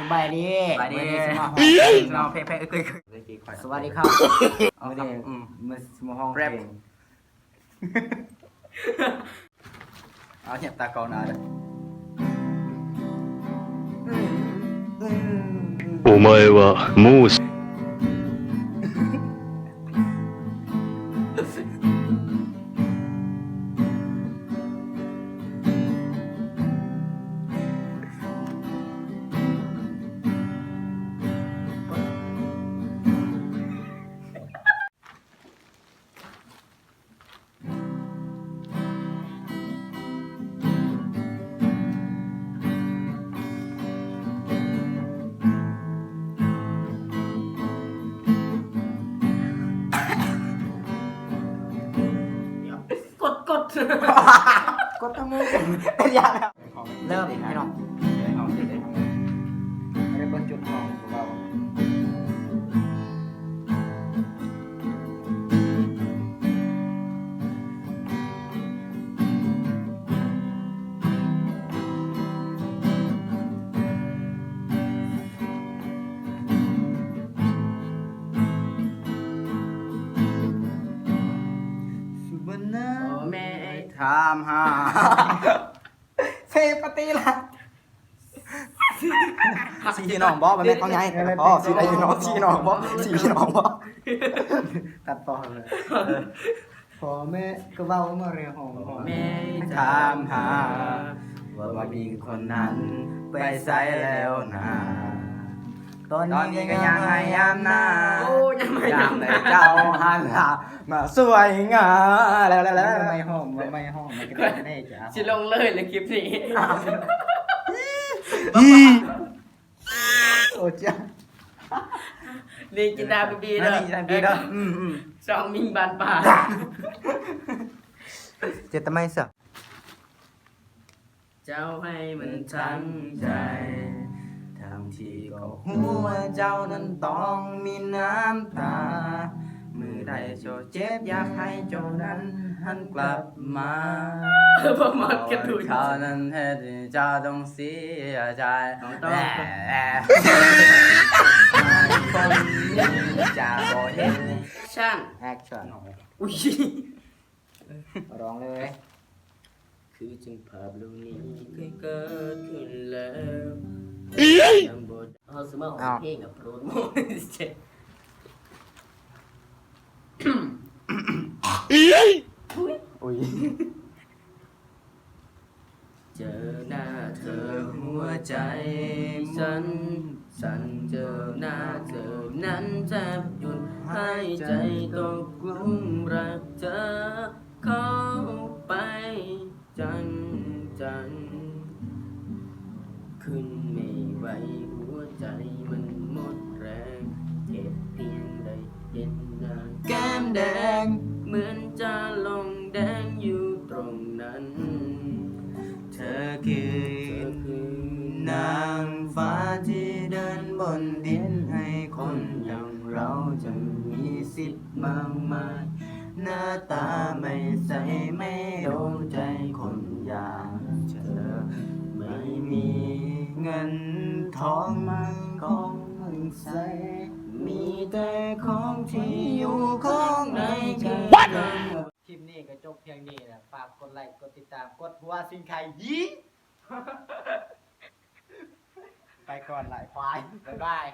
สบายดี ไปดิ มื้อนี้สิมาห้อง เ เพลง รา เนาะ เพลงเพลงเอ้ยเคยเคยเคยเคย สวัสดีครับ เอา มื้อ ครับ นี้ อืม มาสิมาห้องเพ แร ล ป ง เอาเนี่ยตากองนาเลย お前はもう กดกดกดตะมูเป็นยังครับเริ่มพี่น้อง โอ้แม่ถามหาเซปฏิละสีพี่น้องบอกมันไม่ต้องไงอ๋อสีได้พี่น้องสีน้องบอกสีพี่น้องบอกตัดต่อเลยพอแม่ก็เว้ามาเรียห้องห้องแม่ถามหาว่าว่ามีคนนั้นไปใส่แล้วนะ ตอนนี้ก็ยังให้ยามหน้าโอ้ยังไม่ยายักงได้เจ้าหันหามาสวยงามแล้วแล้วแล้วไม่ห้องไม่ห้องไมันก็ได้แน่จ้ะสิลงเลยเลยคลิปนี้โอ้จ้านี่จินดาบีบีเด้อนี่นั่นพี่เด้อสองมิงบานป่าเจ็ดทำไมเสือเจ้าให้มันทั้งใจ ทั้งที่ก็หัวเจ้านั้นต้องมีน้ำตา มือใดโจเจ็บอยากให้เจ้านั้นหันกลับมาประมาณกันดูเขานั้นเหตุที่เจ้าต้องเสียใจต้องต้องแหมคนนี้จะบ่เห็นช่างแอคชั่นอุ้ยร้องเลยคือจึงภาพเหล่านี้เคยเกิดขึ้นแล้ว ยังบดเอาสมองเพลงกับโปรโมทเจ็ดอุ้ยเจอหน้าเธอหัวใจฉันสั่นเจอหน้าเธอนั้นแทบหยุดหายใจตกกลุ่มรักเธอ ใจมันหมดแรงเจ็บเพียงใดเห็นน้าแก้มแดง เหมือนจะลงแดงอยู่ตรงนั้นเธอคือเธอคือนางฟ้าที่เดินบนดินให้คนอย่างเราจะมีสิทธิ์มากมาย หน้าตาไม่ใสไม่โดนใจ ทองมันของมันใสมีแต่ของที่อยู่ข้างในใจคลิปนี้ก็จบเพียงนี้นะฝากกดไลค์กดติดตามกดหัวสิงไข่ยีไปก่อนหลายควายบ๊ายบาย